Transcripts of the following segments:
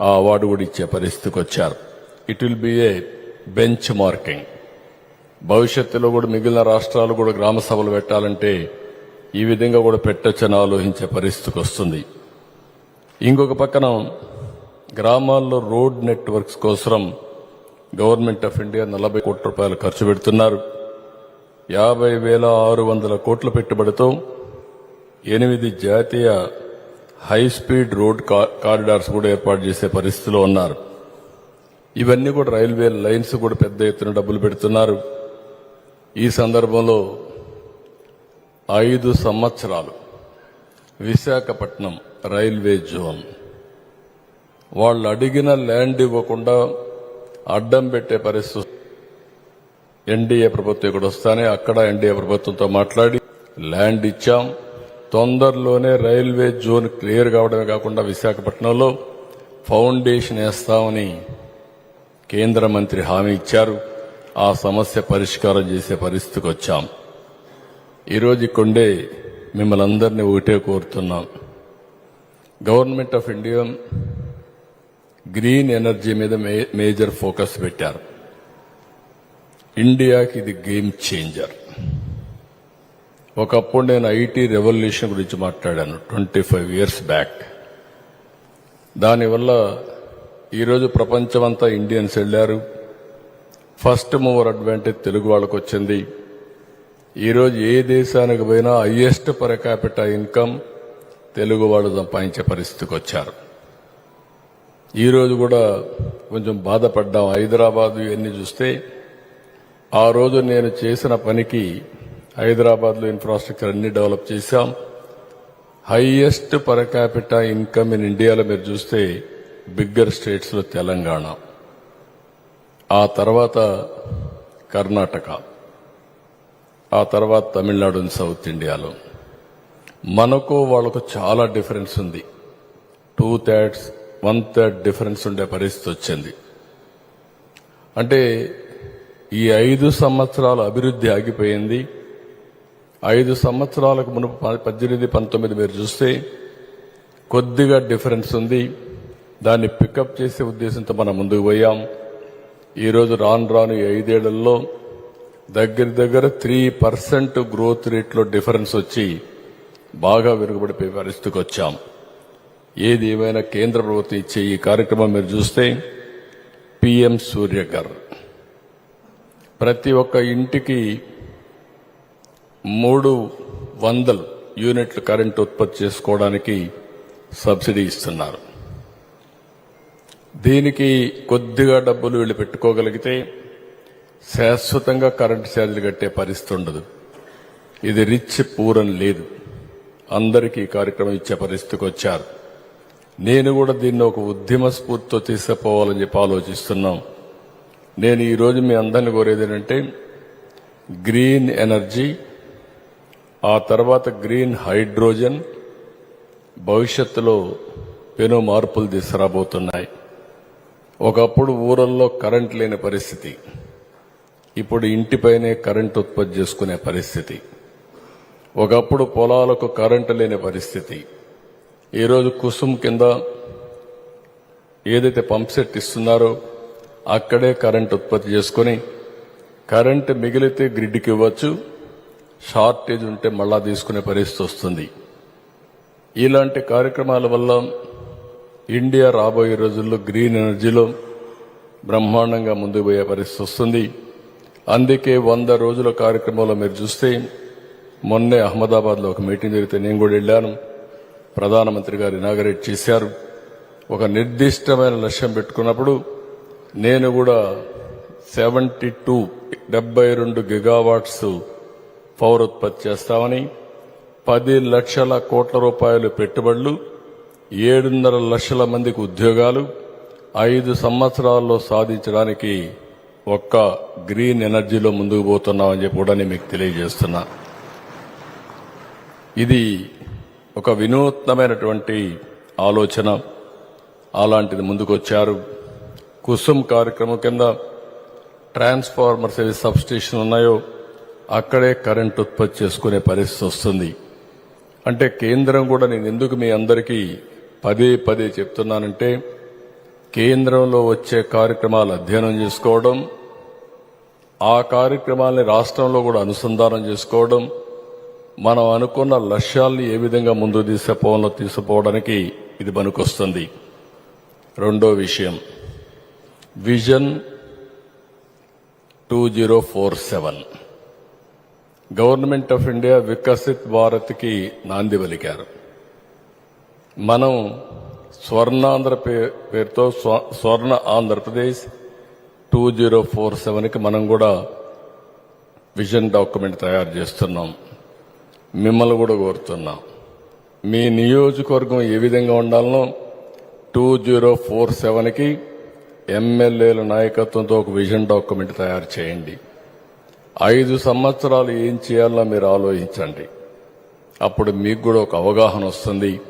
ఆ అవార్డు కూడా ఇచ్చే పరిస్థితికి వచ్చారు. It will be a benchmarking భవిష్యత్తులో కూడా మిగిలిన రాష్ట్రాలు కూడా గ్రామ సభలు పెట్టాలంటే ఈ విధంగా కూడా పెట్టొచ్చని ఆలోచించే పరిస్థితికి వస్తుంది. ఇంకొక పక్కన గ్రామాల్లో రోడ్ నెట్వర్క్స్ కోసం గవర్నమెంట్ ఆఫ్ ఇండియా నలభై కోట్ల రూపాయలు ఖర్చు పెడుతున్నారు. యాభై వేల ఆరు వందల కోట్ల పెట్టుబడితో ఎనిమిది జాతీయ హై స్పీడ్ రోడ్ కా- కారిడార్స్ కూడా ఏర్పాటు చేసే పరిస్థితిలో ఉన్నారు. ఇవన్నీ కూడా రైల్వే లైన్స్ కూడా పెద్ద ఎత్తున డబ్బులు పెడుతున్నారు. ఈ సందర్భంలో ఐదు సంవత్సరాలు విశాఖపట్నం రైల్వే జోన్. వాళ్ళు అడిగిన ల్యాండ్ ఇవ్వకుండా అడ్డం పెట్టే పరిస్థితి. ఎన్డీఏ ప్రభుత్వం ఇక్కడ వస్తానే అక్కడ ఎన్డీఏ ప్రభుత్వంతో మాట్లాడి ల్యాండ్ ఇచ్చాం. తొందరలోనే రైల్వే జోన్ క్లియర్ కావడమే కాకుండా విశాఖపట్నంలో ఫౌండేషన్ వేస్తామని కేంద్ర మంత్రి హామీ ఇచ్చారు. ఆ సమస్య పరిష్కారం చేసే పరిస్థితికి వచ్చాం. ఈరోజు ఇక్కడే మిమ్మల్ని అందరినీ ఒకటే కోరుతున్నాం. Government of India green energy మీద మే- మేజర్ ఫోకస్ పెట్టారు. ఇండియాకి ఇది గేమ్ చేంజర్ ఒకప్పుడు నేను ఐటీ రెవల్యూషన్ గురించి మాట్లాడాను ట్వంటీ ఫైవ్ ఇయర్స్ బ్యాక్ దానివల్ల ఈరోజు ప్రపంచమంతా ఇండియన్స్ వెళ్ళారు. ఫస్ట్ మూవర్ అడ్వాంటేజ్ తెలుగు వాళ్ళకు వచ్చింది. ఈరోజు ఏ దేశానికి పోయినా highest per capital income Telugu వాళ్ళు సంపాదించే పరిస్థితికి వచ్చారు. ఈరోజు కూడా కొంచెం బాధపడ్డాం. హైదరాబాద్ ఇవన్నీ చూస్తే ఆ రోజు నేను చేసిన పనికి హైదరాబాద్లో ఇన్ఫ్రాస్ట్రక్చర్ అన్ని డెవలప్ చేశాం. Highest per capita income in ఇండియాలో మీరు చూస్తే బిగ్గర్ స్టేట్స్లో తెలంగాణ. ఆ తర్వాత కర్ణాటక. ఆ తర్వాత తమిళనాడు సౌత్ ఇండియాలో మనకు వాళ్ళకు చాలా డిఫరెన్స్ ఉంది. Two thirds one third difference ఉండే పరిస్థితి వచ్చింది. అంటే ఈ ఐదు సంవత్సరాల అభివృద్ధి ఆగిపోయింది. ఐదు సంవత్సరాలకు మునుపు పద్దెనిమిది పంతొమ్మిది మీరు చూస్తే కొద్దిగా డిఫరెన్స్ ఉంది. దాన్ని పికప్ చేసే ఉద్దేశంతో మనం ముందుకు పోయాం. ఈరోజు రాను రాను ఐదేళ్ళలో దగ్గర దగ్గర త్రీ పర్సెంట్ గ్రోత్ రేట్లో డిఫరెన్స్ వచ్చి బాగా వెనుకబడిపోయే పరిస్థితికి వచ్చాం. ఏది ఏమైనా కేంద్ర ప్రభుత్వం ఇచ్చే ఈ కార్యక్రమం మీరు చూస్తే పిఎం సూర్యగర్ ప్రతి ఒక్క ఇంటికి మూడు వందలు యూనిట్లు కరెంటు ఉత్పత్తి చేసుకోవడానికి సబ్సిడీ ఇస్తున్నారు. దీనికి కొద్దిగా డబ్బులు వీళ్ళు పెట్టుకోగలిగితే శాశ్వతంగా కరెంటు ఛార్జీలు కట్టే పరిస్థితి ఉండదు. ఇది రిచ్ పూరన్ లేదు. అందరికీ ఈ కార్యక్రమం ఇచ్చే పరిస్థితికి వచ్చారు. నేను కూడా దీన్ని ఒక ఉద్యమ స్ఫూర్తితో తీసుకుపోవాలని చెప్పి ఆలోచిస్తున్నాం. నేను ఈరోజు మీ అందరిని కోరేది ఏంటంటే గ్రీన్ ఎనర్జీ ఆ తర్వాత గ్రీన్ హైడ్రోజన్ భవిష్యత్తులో పెను మార్పులు తీసుకురాబోతున్నాయి. ఒకప్పుడు ఊరల్లో కరెంట్ లేని పరిస్థితి. ఇప్పుడు ఇంటిపైనే కరెంట్ ఉత్పత్తి చేసుకునే పరిస్థితి. ఒకప్పుడు పొలాలకు కరెంటు లేని పరిస్థితి. ఈరోజు కుసుమ్ కింద ఏదైతే పంప్ సెట్ ఇస్తున్నారో అక్కడే కరెంట్ ఉత్పత్తి చేసుకొని కరెంట్ మిగిలితే గ్రిడ్కి ఇవ్వచ్చు. షార్టేజ్ ఉంటే మళ్ళా తీసుకునే పరిస్థితి వస్తుంది. ఇలాంటి కార్యక్రమాల వల్ల ఇండియా రాబోయే రోజుల్లో గ్రీన్ ఎనర్జీలో బ్రహ్మాండంగా ముందుకు పోయే పరిస్థితి వస్తుంది. అందుకే వంద రోజుల కార్యక్రమంలో మీరు చూస్తే మొన్నే అహ్మదాబాద్లో ఒక మీటింగ్ జరిగితే నేను కూడా వెళ్ళాను. ప్రధానమంత్రి గారు ఇనాగరేట్ చేశారు. ఒక నిర్దిష్టమైన లక్ష్యం పెట్టుకున్నప్పుడు నేను కూడా సెవెంటీ టూ డెబ్బై రెండు గిగావాట్స్ పవర్ ఉత్పత్తి చేస్తామని పది లక్షల కోట్ల రూపాయలు పెట్టుబడులు ఏడున్నర లక్షల మందికి ఉద్యోగాలు ఐదు సంవత్సరాల్లో సాధించడానికి ఒక్క గ్రీన్ ఎనర్జీలో ముందుకు పోతున్నామని చెప్పి కూడా నేను మీకు తెలియజేస్తున్నా. ఇది ఒక వినూత్నమైనటువంటి ఆలోచన. అలాంటిది ముందుకొచ్చారు. కుసుమ్ కార్యక్రమం కింద ట్రాన్స్ఫార్మర్స్ ఏవి సబ్స్టేషన్ ఉన్నాయో అక్కడే కరెంట్ ఉత్పత్తి చేసుకునే పరిస్థితి వస్తుంది. అంటే కేంద్రం కూడా నేను ఎందుకు మీ అందరికీ పదే పదే చెప్తున్నానంటే కేంద్రంలో వచ్చే కార్యక్రమాలు అధ్యయనం చేసుకోవడం ఆ కార్యక్రమాల్ని రాష్ట్రంలో కూడా అనుసంధానం చేసుకోవడం మనం అనుకున్న లక్ష్యాల్ని ఏ విధంగా ముందు తీసుకుపోవాలో తీసుకుపోవడానికి ఇది పనికొస్తుంది. రెండో విషయం. Vision two zero four seven. Government of India Viksit భారత్కి నాంది పలికారు. మనం స్వర్ణాంధ్ర పే- పేరుతో స్వ- Swarna Andhra Pradesh two zero four సెవెన్కి మనం కూడా విజన్ డాక్యుమెంట్ తయారు చేస్తున్నాం. మిమ్మల్ని కూడా కోరుతున్నాం. మీ నియోజకవర్గం ఏ విధంగా ఉండాలనో టూ జీరో ఫోర్ సెవెన్కి ఎమ్మెల్యేల నాయకత్వంతో ఒక విజన్ డాక్యుమెంట్ తయారు చేయండి. ఐదు సంవత్సరాలు ఏం చేయాలో మీరు ఆలోచించండి. అప్పుడు మీకు కూడా ఒక అవగాహన వస్తుంది.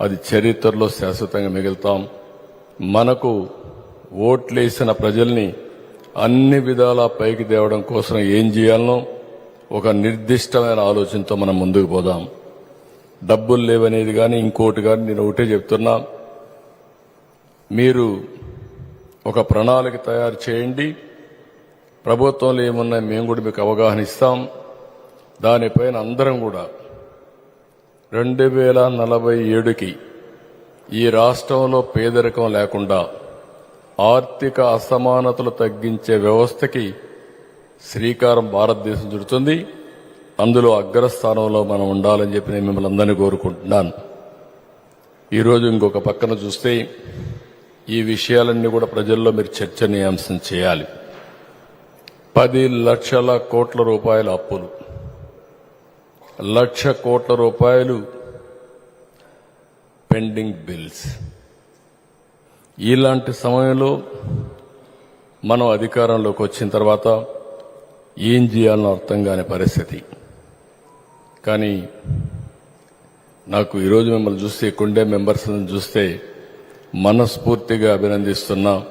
అది చరిత్రలో శాశ్వతంగా మిగులుతాం. మనకు ఓట్లేసిన ప్రజల్ని అన్ని విధాలా పైకి తేవడం కోసం ఏం చేయాలనో ఒక నిర్దిష్టమైన ఆలోచనతో మనం ముందుకు పోదాం. డబ్బులు లేవనేది కానీ ఇంకోటి కానీ నేను ఒకటే చెప్తున్నా. మీరు ఒక ప్రణాళిక తయారు చేయండి. ప్రభుత్వంలో ఏమున్నాయి మేము కూడా మీకు అవగాహన ఇస్తాం. దానిపైన అందరం కూడా రెండు వేల నలభై ఏడుకి ఈ రాష్ట్రంలో పేదరికం లేకుండా ఆర్థిక అసమానతలు తగ్గించే వ్యవస్థకి శ్రీకారం భారతదేశం చుడుతుంది. అందులో అగ్రస్థానంలో మనం ఉండాలని చెప్పి నేను మిమ్మల్ని అందరినీ కోరుకుంటున్నాను. ఈరోజు ఇంకొక పక్కన చూస్తే ఈ విషయాలన్నీ కూడా ప్రజల్లో మీరు చర్చనీయాంశం చేయాలి. పది లక్షల కోట్ల రూపాయల అప్పులు. లక్ష కోట్ల రూపాయలు పెండింగ్ బిల్స్. ఇలాంటి సమయంలో మనం అధికారంలోకి వచ్చిన తర్వాత ఏం చేయాలని అర్థం కాని పరిస్థితి. కానీ నాకు ఈరోజు మిమ్మల్ని చూస్తే కుండే మెంబర్స్ చూస్తే మనస్ఫూర్తిగా అభినందిస్తున్నా.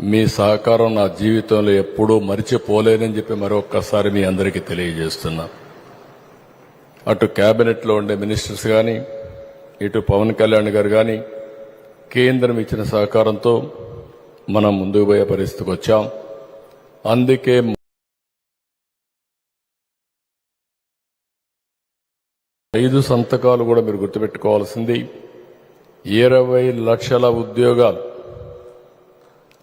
మీ సహకారం నా జీవితంలో ఎప్పుడూ మరిచిపోలేనని చెప్పి మరొక్కసారి మీ అందరికీ తెలియజేస్తున్నా. అటు క్యాబినెట్లో ఉండే మినిస్టర్స్ కానీ ఇటు పవన్ కళ్యాణ్ గారు కానీ కేంద్రం ఇచ్చిన సహకారంతో మనం ముందుకు పోయే పరిస్థితికి వచ్చాం. అందుకే ఐదు సంతకాలు కూడా మీరు గుర్తుపెట్టుకోవాల్సింది. ఇరవై లక్షల ఉద్యోగాలు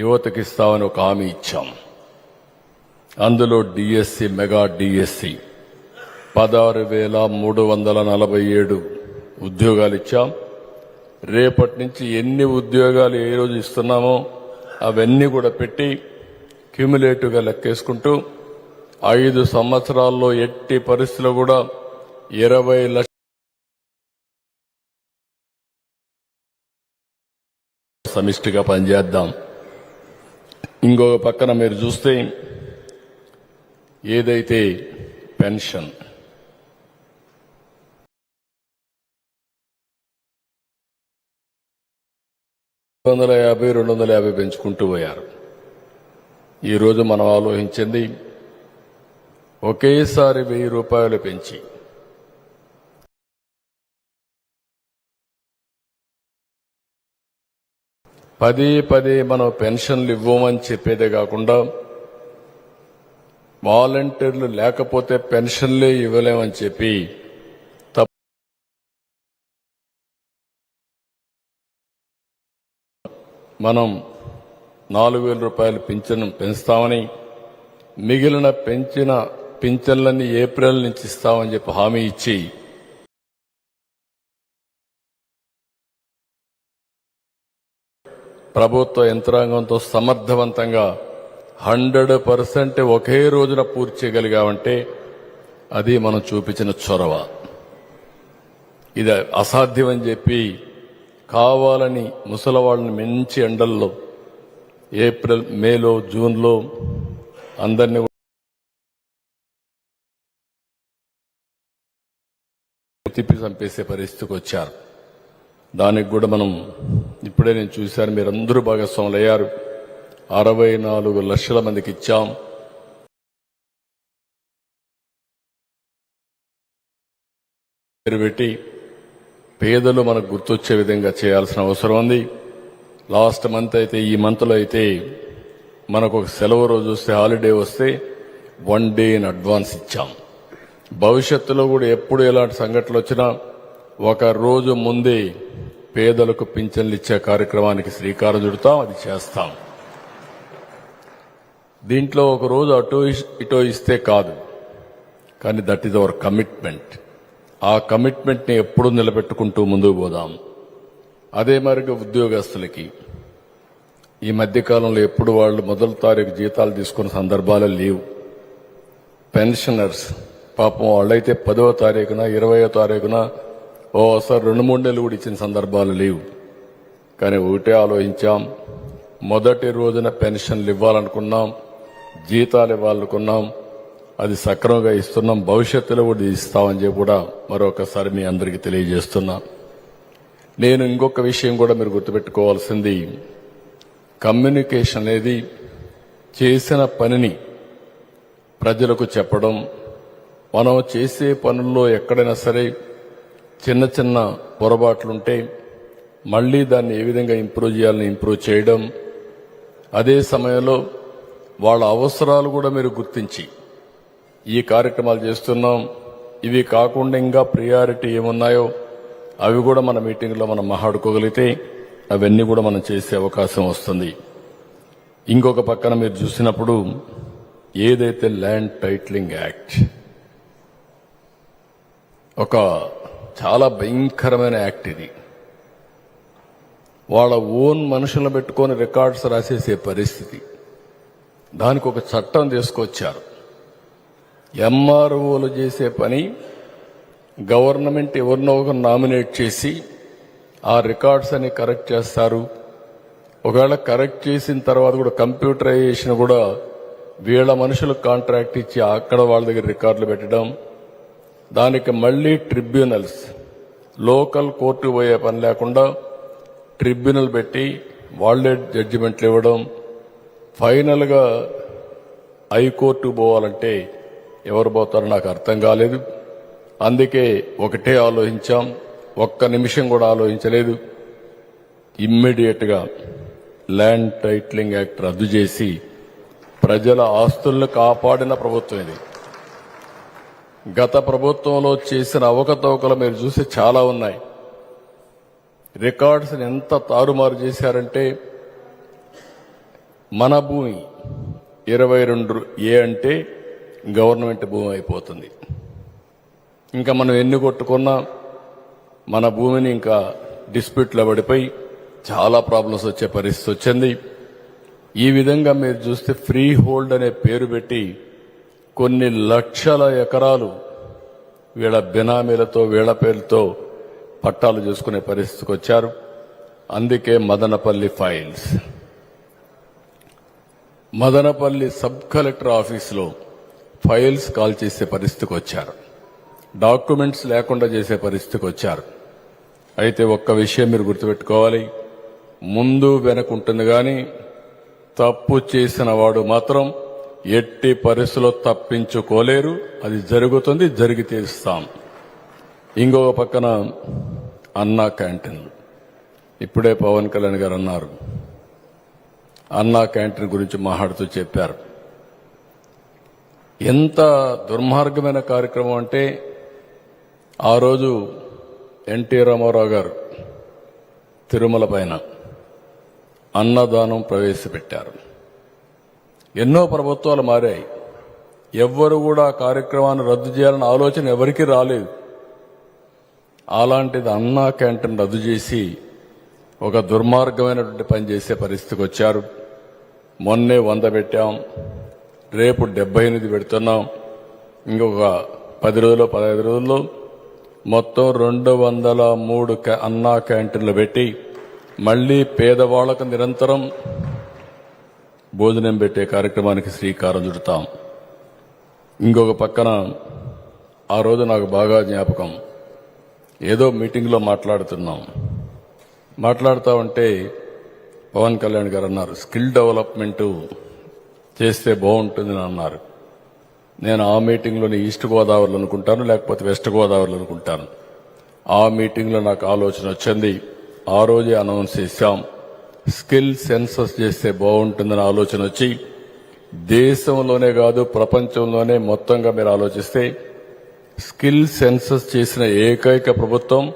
యువతకి ఇస్తామని ఒక హామీ ఇచ్చాం. అందులో డిఎస్సి మెగా డిఎస్సి. పదహారు వేల మూడు వందల నలభై ఏడు ఉద్యోగాలు ఇచ్చాం. రేపటి నుంచి ఎన్ని ఉద్యోగాలు ఏ రోజు ఇస్తున్నామో అవన్నీ కూడా పెట్టి క్యూములేటివ్గా లెక్కేసుకుంటూ ఐదు సంవత్సరాల్లో ఎట్టి పరిస్థితుల్లో కూడా ఇరవై లక్ష సమిష్టిగా పనిచేద్దాం. ఇంకొక పక్కన మీరు చూస్తే ఏదైతే పెన్షన్. రెండు వందల యాభై రెండు వందల యాభై పెంచుకుంటూ పోయారు. ఈరోజు మనం ఆలోచించింది ఒకేసారి వెయ్యి రూపాయలు పెంచి పదే పదే మనం పెన్షన్లు ఇవ్వమని చెప్పేదే కాకుండా వాలంటీర్లు లేకపోతే పెన్షన్లే ఇవ్వలేమని చెప్పి మనం నాలుగు వేల రూపాయలు పింఛను పెంచుతామని మిగిలిన పెంచిన పింఛన్లన్నీ ఏప్రిల్ నుంచి ఇస్తామని చెప్పి హామీ ఇచ్చి ప్రభుత్వ యంత్రాంగంతో సమర్థవంతంగా హండ్రెడ్ పర్సెంట్ ఒకే రోజున పూర్తి చేయగలిగామంటే అది మనం చూపించిన చొరవ. ఇది అసాధ్యమని చెప్పి కావాలని ముసలవాళ్ళని మంచి ఎండల్లో ఏప్రిల్ మేలో జూన్లో అందరినీ తిప్పి చంపేసే పరిస్థితికి వచ్చారు. దానికి కూడా మనం ఇప్పుడే నేను చూశాను మీరందరూ భాగస్వాములు అయ్యారు అరవై నాలుగు లక్షల మందికి ఇచ్చాం. పేరు పెట్టి పేదలు మనకు గుర్తొచ్చే విధంగా చేయాల్సిన అవసరం ఉంది. లాస్ట్ మంత్ అయితే ఈ మంత్లో అయితే మనకు ఒక సెలవు రోజు వస్తే హాలిడే వస్తే వన్ డే ఇన్ అడ్వాన్స్ ఇచ్చాం. భవిష్యత్తులో కూడా ఎప్పుడు ఎలాంటి సంఘటనలు వచ్చినా ఒక రోజు ముందే పేదలకు పింఛన్లు ఇచ్చే కార్యక్రమానికి శ్రీకారం చుడతాం అది చేస్తాం. దీంట్లో ఒక రోజు అటో ఇస్- ఇటో ఇస్తే కాదు. కానీ దట్ ఈజ్ అవర్ కమిట్మెంట్. ఆ కమిట్మెంట్ని ఎప్పుడూ నిలబెట్టుకుంటూ ముందుకు పోదాం. అదే మరిగా ఉద్యోగస్తులకి. ఈ మధ్యకాలంలో ఎప్పుడు వాళ్ళు మొదటి తారీఖు జీతాలు తీసుకున్న సందర్భాలు లేవు. పెన్షనర్స్ పాపం వాళ్ళైతే పదవ తారీఖున ఇరవయో తారీఖున ఓసారి రెండు మూడు నెలలు కూడా ఇచ్చిన సందర్భాలు లేవు. కానీ ఒకటే ఆలోచించాం. మొదటి రోజున పెన్షన్లు ఇవ్వాలనుకున్నాం. జీతాలు ఇవ్వాలనుకున్నాం. అది సక్రమంగా ఇస్తున్నాం. భవిష్యత్తులో కూడా ఇస్తామని చెప్పి కూడా మరొకసారి మీ అందరికీ తెలియజేస్తున్నా. నేను ఇంకొక విషయం కూడా మీరు గుర్తుపెట్టుకోవాల్సింది. కమ్యూనికేషన్ అనేది చేసిన పనిని ప్రజలకు చెప్పడం. మనం చేసే పనుల్లో ఎక్కడైనా సరే చిన్న చిన్న పొరపాట్లుంటే మళ్ళీ దాన్ని ఏ విధంగా ఇంప్రూవ్ చేయాలని ఇంప్రూవ్ చేయడం అదే సమయంలో వాళ్ళ అవసరాలు కూడా మీరు గుర్తించి ఈ కార్యక్రమాలు చేస్తున్నాం. ఇవి కాకుండా ఇంకా ప్రియారిటీ ఏమున్నాయో అవి కూడా మన మీటింగ్లో మనం మాట్లాడుకోగలిగితే అవన్నీ కూడా మనం చేసే అవకాశం వస్తుంది. ఇంకొక పక్కన మీరు చూసినప్పుడు ఏదైతే ల్యాండ్ టైటిలింగ్ యాక్ట్ ఒక చాలా భయంకరమైన యాక్ట్ ఇది. వాళ్ళ ఓన్ మనుషులను పెట్టుకొని రికార్డ్స్ రాసేసే పరిస్థితి. దానికి ఒక చట్టం తీసుకొచ్చారు. ఎంఆర్ఓలు చేసే పని గవర్నమెంట్ ఎవరినో ఒక నామినేట్ చేసి ఆ రికార్డ్స్ అని కరెక్ట్ చేస్తారు. ఒకవేళ కరెక్ట్ చేసిన తర్వాత కూడా కంప్యూటరైజేషన్ కూడా వీళ్ళ మనుషులకు కాంట్రాక్ట్ ఇచ్చి అక్కడ వాళ్ళ దగ్గర రికార్డులు పెట్టడం దానికి మళ్ళీ ట్రిబ్యునల్స్. లోకల్ కోర్టు పోయే పని లేకుండా ట్రిబ్యునల్ పెట్టి వాళ్ళే జడ్జిమెంట్లు ఇవ్వడం. ఫైనల్గా హైకోర్టు పోవాలంటే ఎవరు పోతారో నాకు అర్థం కాలేదు. అందుకే ఒకటే ఆలోచించాం. ఒక్క నిమిషం కూడా ఆలోచించలేదు. ఇమ్మీడియట్గా ల్యాండ్ టైట్లింగ్ యాక్ట్ రద్దు చేసి ప్రజల ఆస్తులను కాపాడిన ప్రభుత్వం ఇది. గత ప్రభుత్వంలో చేసిన అవకతవకలు మీరు చూసి చాలా ఉన్నాయి. రికార్డ్స్ని ఎంత తారుమారు చేశారంటే మన భూమి ఇరవై రెండు ఏ అంటే గవర్నమెంట్ భూమి అయిపోతుంది. ఇంకా మనం ఎన్ని కొట్టుకున్నా మన భూమిని ఇంకా డిస్ప్యూట్లో పడిపోయి చాలా ప్రాబ్లమ్స్ వచ్చే పరిస్థితి వచ్చింది. ఈ విధంగా మీరు చూస్తే ఫ్రీ హోల్డ్ అనే పేరు పెట్టి కొన్ని లక్షల ఎకరాలు వీళ్ళ బినామీలతో వీళ్ళ పేర్లతో పట్టాలు చేసుకునే పరిస్థితికి వచ్చారు. అందుకే Madanapalle files. Madanapalle sub collector ఆఫీసులో ఫైల్స్ కాల్ చేసే పరిస్థితికి వచ్చారు. డాక్యుమెంట్స్ లేకుండా చేసే పరిస్థితికి వచ్చారు. అయితే ఒక్క విషయం మీరు గుర్తుపెట్టుకోవాలి. ముందు వెనకుంటుంది కానీ తప్పు చేసిన వాడు మాత్రం ఎట్టి పరిస్థితుల్లో తప్పించుకోలేరు. అది జరుగుతుంది జరిగి తీస్తాం ఇంకొక పక్కన అన్నా క్యాంటీన్. ఇప్పుడే పవన్ కళ్యాణ్ గారు అన్నారు. అన్నా క్యాంటీన్ గురించి మాట్లాడుతూ చెప్పారు. ఎంత దుర్మార్గమైన కార్యక్రమం అంటే ఆ రోజు ఎన్టీ రామారావు గారు తిరుమల పైన అన్నదానం ప్రవేశపెట్టారు. ఎన్నో ప్రభుత్వాలు మారాయి. ఎవ్వరు కూడా కార్యక్రమాన్ని రద్దు చేయాలన్న ఆలోచన ఎవరికీ రాలేదు. అలాంటిది అన్నా క్యాంటీన్ రద్దు చేసి ఒక దుర్మార్గమైనటువంటి పని చేసే పరిస్థితికి వచ్చారు. మొన్నే వంద పెట్టాం. రేపు డెబ్బై ఎనిమిది పెడుతున్నాం. ఇంకొక పది రోజులు పదహైదు రోజుల్లో మొత్తం రెండు వందల మూడు క్యా- అన్నా క్యాంటీన్లు పెట్టి మళ్ళీ పేదవాళ్ళకు నిరంతరం భోజనం పెట్టే కార్యక్రమానికి శ్రీకారం చుడతాం. ఇంకొక పక్కన ఆ రోజు నాకు బాగా జ్ఞాపకం. ఏదో మీటింగ్లో మాట్లాడుతున్నాం. మాట్లాడుతూ ఉంటే పవన్ కళ్యాణ్ గారు అన్నారు స్కిల్ డెవలప్మెంటు చేస్తే బాగుంటుందని అన్నారు. నేను ఆ మీటింగ్లోని ఈస్ట్ గోదావరిలో అనుకుంటాను లేకపోతే వెస్ట్ గోదావరిలో అనుకుంటాను. ఆ మీటింగ్లో నాకు ఆలోచన వచ్చింది. ఆ రోజే అనౌన్స్ చేశాం. స్కిల్ సెన్సస్ చేస్తే బాగుంటుందని ఆలోచన వచ్చి దేశంలోనే కాదు ప్రపంచంలోనే మొత్తంగా మీరు ఆలోచిస్తే స్కిల్ సెన్సస్ చేసిన ఏకైక ప్రభుత్వం